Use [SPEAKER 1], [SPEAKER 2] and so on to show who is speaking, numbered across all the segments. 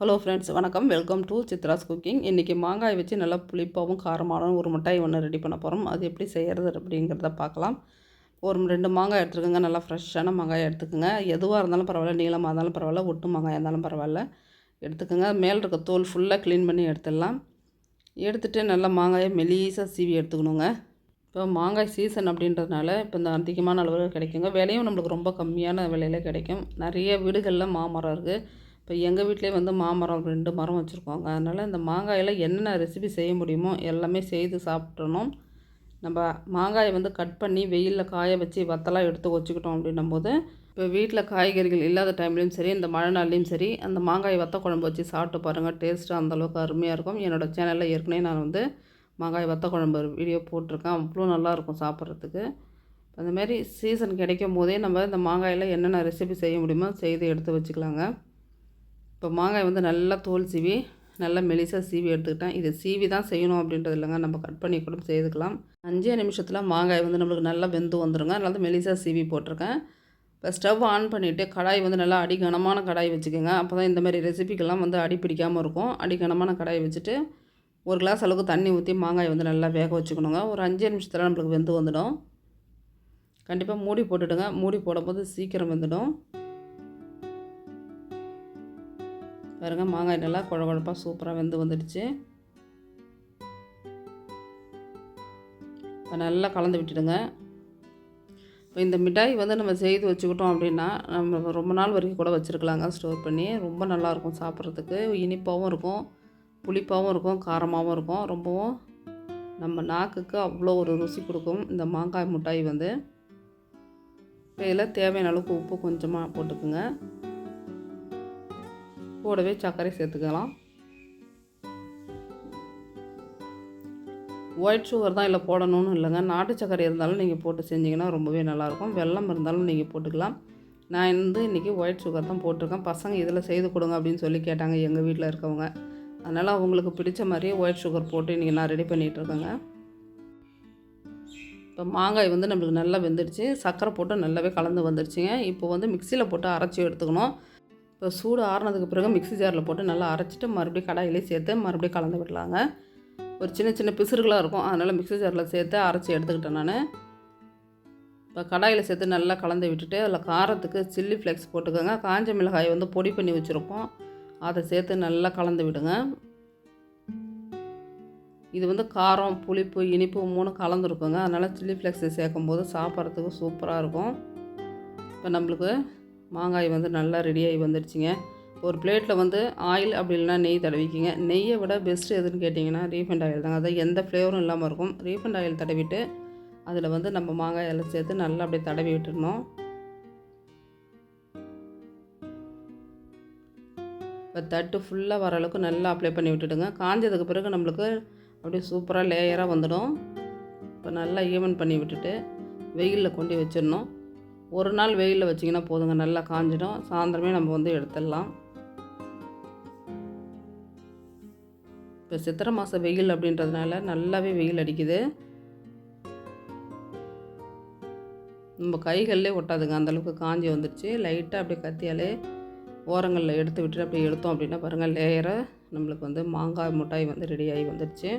[SPEAKER 1] Hello friends வணக்கம். Welcome to Chitra's cooking இன்றைக்கி மாங்காய் வச்சு நல்லா புளிப்பாகவும் காரமான ஒரு மிட்டாய் ஒன்று ரெடி பண்ண போகிறோம் அது எப்படி செய்கிறது அப்படிங்கிறத பார்க்கலாம். ஒரு ரெண்டு மாங்காய் எடுத்துக்கோங்க. நல்லா ஃப்ரெஷ்ஷான மாங்காய் எடுத்துக்கோங்க. எதுவாக இருந்தாலும் பரவாயில்ல நீளமாக இருந்தாலும் பரவாயில்ல ஒட்டு மாங்காய் இருந்தாலும் பரவாயில்ல. எடுத்துக்கோங்க. மேலே இருக்க தோல் ஃபுல்லாக க்ளீன் பண்ணி எடுத்துடலாம். எடுத்துகிட்டு நல்லா மாங்காயை மெலீஸாக சீவி எடுத்துக்கணுங்க. இப்போ மாங்காய் சீசன் அப்படின்றதுனால இப்போ இந்த அதிகமான அளவில் கிடைக்குங்க. விலையும் நம்மளுக்கு ரொம்ப கம்மியான விலையில் கிடைக்கும். நிறைய வீடுகளில் மாமரம் இருக்குது இப்போ எங்கள் வீட்டிலே வந்து மாமரம் ரெண்டு மரம் வச்சுருக்கோங்க. அதனால் இந்த மாங்காயில் என்னென்ன ரெசிபி செய்ய முடியுமோ எல்லாமே செய்து சாப்பிட்றணும். நம்ம மாங்காயை வந்து கட் பண்ணி வெயிலில் காய வச்சு வத்தலாம் எடுத்து வச்சுக்கிட்டோம் அப்படின்னும் போது இப்போ வீட்டில் காய்கறிகள் இல்லாத டைம்லேயும் சரி இந்த மழை நாள்லேயும் சரி அந்த மாங்காய் வத்த குழம்பு வச்சு சாப்பிட்டு பாருங்கள் டேஸ்ட்டு அந்தளவுக்கு அருமையாக இருக்கும். என்னோடய சேனலில் ஏற்கனவே நான் வந்து மாங்காய் வத்த குழம்பு வீடியோ போட்டிருக்கேன். அவ்வளோ நல்லாயிருக்கும் சாப்பிட்றதுக்கு. அந்தமாரி சீசன் கிடைக்கும் போதே நம்ம இந்த மாங்காயில் என்னென்ன ரெசிபி செய்ய முடியுமோ செய்து எடுத்து வச்சுக்கலாங்க. இப்போ மாங்காய் வந்து நல்லா தோல் சீவி நல்லா மெலிசாக சீவி எடுத்துக்கிட்டேன். இது சீவி தான் செய்யணும் அப்படின்றது இல்லைங்க. நம்ம கட் பண்ணி கூட செய்துக்கலாம். அஞ்சே நிமிஷத்தில் மாங்காய் வந்து நம்மளுக்கு நல்லா வெந்து வந்துடுங்க அதனால தான் மெலிசாக சீவி போட்டிருக்கேன். இப்போ ஸ்டவ் ஆன் பண்ணிவிட்டு கடாய் வந்து நல்லா அடி கனமான கடாய் வச்சுக்கோங்க. அப்போ தான் இந்த மாதிரி ரெசிபிக்கெல்லாம் வந்து அடி பிடிக்காமல் இருக்கும். அடி கனமான கடாய் வச்சுட்டு ஒரு கிளாஸ் அளவுக்கு தண்ணி ஊற்றி மாங்காய் வந்து நல்லா வேக வச்சுக்கணுங்க. ஒரு அஞ்சே நிமிஷத்தில் நம்மளுக்கு வெந்து வந்துடும். கண்டிப்பாக மூடி போட்டுவிடுங்க மூடி போடும்போது சீக்கிரம் வந்துடும். பாருங்க மாங்காய் நல்லா குழ குழப்பாக சூப்பராக வெந்து வந்துடுச்சு. இப்போ நல்லா கலந்து விட்டுடுங்க. இப்போ இந்த மிட்டாய் வந்து நம்ம செய்து வச்சுக்கிட்டோம் அப்படின்னா நம்ம ரொம்ப நாள் வரைக்கும் கூட வச்சுருக்கலாங்க ஸ்டோர் பண்ணி. ரொம்ப நல்லாயிருக்கும் சாப்பிட்றதுக்கு. இனிப்பாகவும் இருக்கும் புளிப்பாகவும் இருக்கும் காரமாகவும் இருக்கும். ரொம்பவும் நம்ம நாக்குக்கு அவ்வளோ ஒரு ருசி கொடுக்கும் இந்த மாங்காய் மிட்டாய் வந்து. இப்போ இதில் தேவையான அளவுக்கு உப்பு கொஞ்சமாக போட்டுக்குங்க. கூடவே சர்க்கரை சேர்த்துக்கலாம். ஒயிட் சுகர் தான் இல்லை போடணும்னு இல்லைங்க. நாட்டு சர்க்கரை இருந்தாலும் நீங்கள் போட்டு செஞ்சிங்கன்னா ரொம்பவே நல்லாயிருக்கும். வெள்ளம் இருந்தாலும் நீங்கள் போட்டுக்கலாம். நான் வந்து இன்றைக்கி ஒயிட் சுகர் தான் போட்டிருக்கேன். பசங்க இதில் செய்து கொடுங்க அப்படின்னு சொல்லி கேட்டாங்க எங்கள் வீட்டில் இருக்கவங்க. அதனால் அவங்களுக்கு பிடிச்ச மாதிரியே ஒயிட் சுகர் போட்டு இன்றைக்கி நான் ரெடி பண்ணிகிட்ருக்கேங்க இப்போ மாங்காய் வந்து நம்மளுக்கு நல்லா வெந்துடுச்சு. சர்க்கரை போட்டு நல்லாவே கலந்து வந்துடுச்சுங்க. இப்போ வந்து மிக்சியில் போட்டு அரைச்சி எடுத்துக்கணும். இப்போ சூடு ஆறுனதுக்கு பிறகு மிக்ஸி ஜாரில் போட்டு நல்லா அரைச்சிட்டு மறுபடியும் கடாயிலே சேர்த்து மறுபடியும் கலந்து விடலாங்க. ஒரு சின்ன சின்ன பிசுறுகளாக இருக்கும். அதனால் மிக்ஸி ஜாரில் சேர்த்து அரைச்சி எடுத்துக்கிட்டேன் நான். இப்போ கடாயில் சேர்த்து நல்லா கலந்து விட்டுட்டு அதில் காரத்துக்கு சில்லி ஃப்ளெக்ஸ் போட்டுக்கோங்க. காஞ்ச மிளகாயை வந்து பொடி பண்ணி வச்சுருப்போம். அதை சேர்த்து நல்லா கலந்து விடுங்க. இது வந்து காரம் புளிப்பு இனிப்பு மூணு கலந்துருக்குங்க. அதனால் சில்லி ஃப்ளெக்ஸை சேர்க்கும் போது சாப்பிட்றதுக்கு சூப்பராக இருக்கும். இப்போ நம்மளுக்கு மாங்காய் வந்து நல்லா ரெடியாகி வந்துடுச்சுங்க. ஒரு பிளேட்டில் வந்து ஆயில் அப்படி இல்லைனா நெய் தடவிக்கிங்க. நெய்யை விட பெஸ்ட்டு எதுன்னு கேட்டிங்கன்னா ரீஃபண்ட் ஆயில் தாங்க. அதாவது எந்த ஃப்ளேவரும் இல்லாமல் இருக்கும். ரீஃபண்ட் ஆயில் தடவிட்டு அதில் வந்து நம்ம மாங்காய் எல்லாம் சேர்த்து நல்லா அப்படியே தடவி விட்டுருணும் இப்போ தட்டு ஃபுல்லாக வர அளவுக்கு நல்லா அப்ளை பண்ணி விட்டுடுங்க. காஞ்சதுக்கு பிறகு நம்மளுக்கு அப்படியே சூப்பராக லேயராக வந்துடும். இப்போ நல்லா ஈவன் பண்ணி விட்டுட்டு வெயிலில் கொண்டு வச்சிடணும். ஒரு நாள் வெயிலில் வச்சிங்கன்னா போதுங்க. நல்லா காஞ்சிடும். சாயந்தரமே நம்ம வந்து எடுத்துடலாம். இப்போ சித்திரை மாதம் வெயில் அப்படின்றதுனால நல்லாவே வெயில் அடிக்குது. நம்ம கைகள்லே ஒட்டாதுங்க. அந்தளவுக்கு காஞ்சி வந்துடுச்சு லைட்டாக அப்படியே கத்தியாலே ஓரங்களில் எடுத்து விட்டுட்டு அப்படியே எடுத்தோம் அப்படின்னா பாருங்கள் லேயராக நம்மளுக்கு வந்து மாங்காய் மிட்டாய் வந்து ரெடியாகி வந்துடுச்சு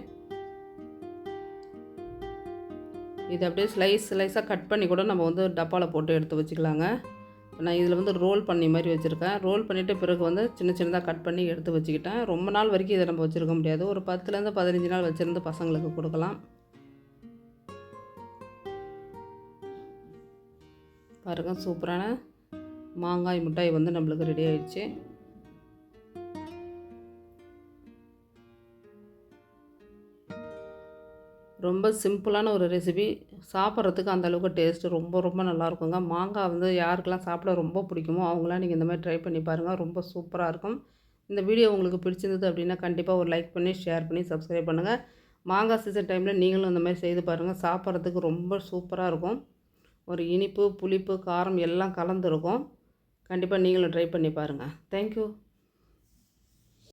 [SPEAKER 1] இது அப்படியே ஸ்லைஸ் ஸ்லைஸாக கட் பண்ணி கூட நம்ம வந்து டப்பாவில் போட்டு எடுத்து வச்சுக்கலாங்க. நான் இதில் வந்து ரோல் பண்ணி மாதிரி வச்சுருக்கேன். ரோல் பண்ணிவிட்டு பிறகு வந்து சின்ன சின்னதாக கட் பண்ணி எடுத்து வச்சுக்கிட்டேன். ரொம்ப நாள் வரைக்கும் இதை நம்ம வச்சுருக்க முடியாது. ஒரு பத்துலேருந்து பதினஞ்சு நாள் வச்சுருந்து பசங்களுக்கு கொடுக்கலாம். பாருங்கள் சூப்பரான மாங்காய் மிட்டாய் வந்து நம்மளுக்கு ரெடி ஆயிடுச்சு. ரொம்ப சிம்பிளான ஒரு ரெசிபி சாப்பிட்றதுக்கு அந்தளவுக்கு டேஸ்ட்டு ரொம்ப ரொம்ப நல்லாயிருக்குங்க. மாங்காய் வந்து யாருக்கெல்லாம் சாப்பிட ரொம்ப பிடிக்குமோ அவங்களாம் நீங்கள் இந்த மாதிரி ட்ரை பண்ணி பாருங்கள் ரொம்ப சூப்பராக இருக்கும். இந்த வீடியோ உங்களுக்கு பிடிச்சிருந்தது அப்படின்னா கண்டிப்பாக ஒரு லைக் பண்ணி ஷேர் பண்ணி சப்ஸ்கிரைப் பண்ணுங்கள் மாங்காய் சீசன் டைமில் நீங்களும் இந்த மாதிரி செய்து பாருங்கள் சாப்பிட்றதுக்கு ரொம்ப சூப்பராக இருக்கும். ஒரு இனிப்பு புளிப்பு காரம் எல்லாம் கலந்துருக்கும். கண்டிப்பாக நீங்களும் ட்ரை பண்ணி பாருங்கள் தேங்க்யூ